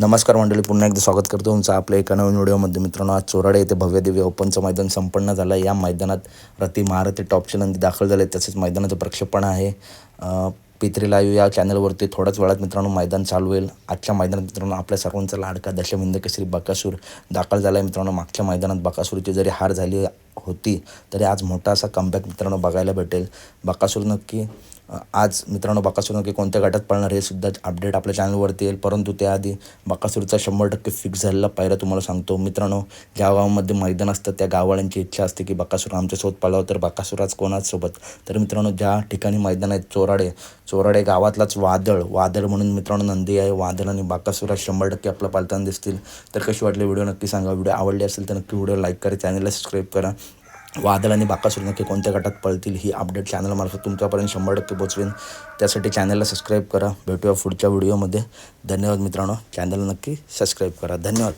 नमस्कार मंडळी पुन्हा एकदा स्वागत करतो तुमचं आपल्या एका नवीन व्हिडिओमध्ये. मित्रांनो आज चोराडे येथे भव्य दिव्य ओपनचं मैदान संपन्न झालं या मैदानात रती महारथी टॉपचे नंदी दाखल झाले तसेच मैदानाचं प्रक्षेपण आहे. पित्री लाईव्ह या चॅनलवरती थोड्याच वेळात मित्रांनो मैदान चालू होईल. आजच्या मैदानात मित्रांनो आपल्या सर्वांचा लाडका दशमिंद केसरी बकासूर दाखल झाला आहे मित्रांनो मागच्या मैदानात बकासूरची जरी हार झाली होती तरी आज मोठा असा कमबॅक मित्रांनो बघायला भेटेल. बकासूर नक्की आज मित्रांनो बकासूर नक्की कोणत्या गटात पळणार हे सुद्धा अपडेट आपल्या चॅनलवरती येईल. परंतु त्याआधी बकासूरचा शंभर टक्के फिक्स झालेला पहिला तुम्हाला सांगतो. मित्रांनो ज्या गावामध्ये मैदान असतं त्या गाववाल्यांची इच्छा असते की बकासूर आमच्यासोबत पळावं तर बकासूर आज कोणाचसोबत तर मित्रांनो ज्या ठिकाणी मैदान आहेत चोराडे चोराडे गावातलाच वादळ वादळ म्हणून मित्रांनो नंदी आहे. वादळ आणि बाकासूर आज शंभर टक्के आपला पालताना दिसतील. तर कशी वाटली व्हिडिओ नक्की सांगा. व्हिडिओ आवडली असेल तर नक्की व्हिडिओ लाईक करा चॅनलला सबस्क्राईब करा. वादळ आणि बाकासूर नक्की कोणत्या गटात पळतील ही अपडेट चॅनलमार्फत तुमच्यापर्यंत शंभर टक्के पोचवेन. त्यासाठी चॅनलला सबस्क्राईब करा. भेटूया पुढच्या व्हिडिओमध्ये धन्यवाद मित्रांनो. चॅनल नक्की सबस्क्राईब करा. धन्यवाद.